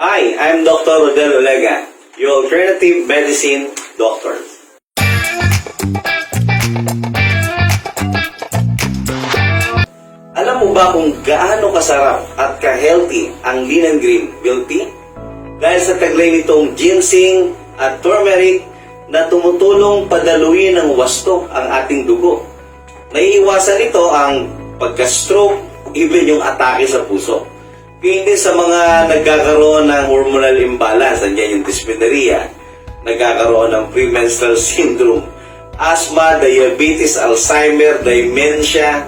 Hi, I'm Dr. Rodel Olega, your alternative medicine doctor. Alam mo ba kung gaano kasarap at ka-healthy ang lean and green milk tea? Dahil sa taglay nitong ginseng at turmeric na tumutulong padaluin ng wasto ang ating dugo. Naiiwasan nito ang pagka-stroke, even yung atake sa puso. Hindi sa mga nagkakaroon ng hormonal imbalance, nandiyan yung dysmenorrhea, nagkakaroon ng premenstrual syndrome, asthma, diabetes, Alzheimer, dementia,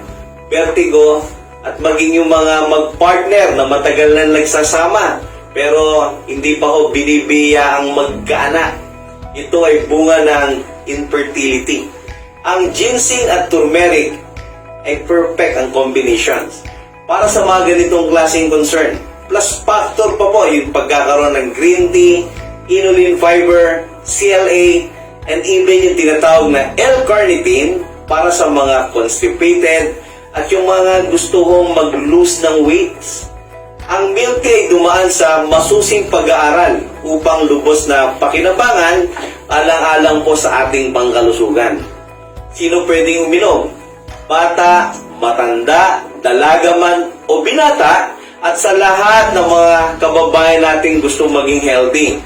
vertigo, at maging yung mga mag-partner na matagal na nagsasama pero hindi pa ho binibiya ang magkaanak. Ito ay bunga ng infertility. Ang ginseng at turmeric ay perfect ang combinations para sa mga ganitong klaseng concern. Plus factor pa po yung pagkakaroon ng green tea, inulin fiber, CLA, and even yung tinatawag na L-carnitine para sa mga constipated at yung mga gusto kong mag-lose ng weight. Ang milk ay dumaan sa masusing pag-aaral upang lubos na pakinabangan alang-alang po sa ating pangkalusugan. Sino pwedeng uminom? Bata, matanda, dalaga man o binata at sa lahat ng mga kababayan nating gusto maging healthy.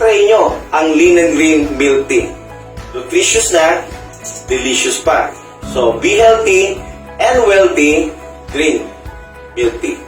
Try nyo ang Lean and Green Milk Tea. Nutritious na, delicious pa. So, be healthy and wealthy, green milk tea.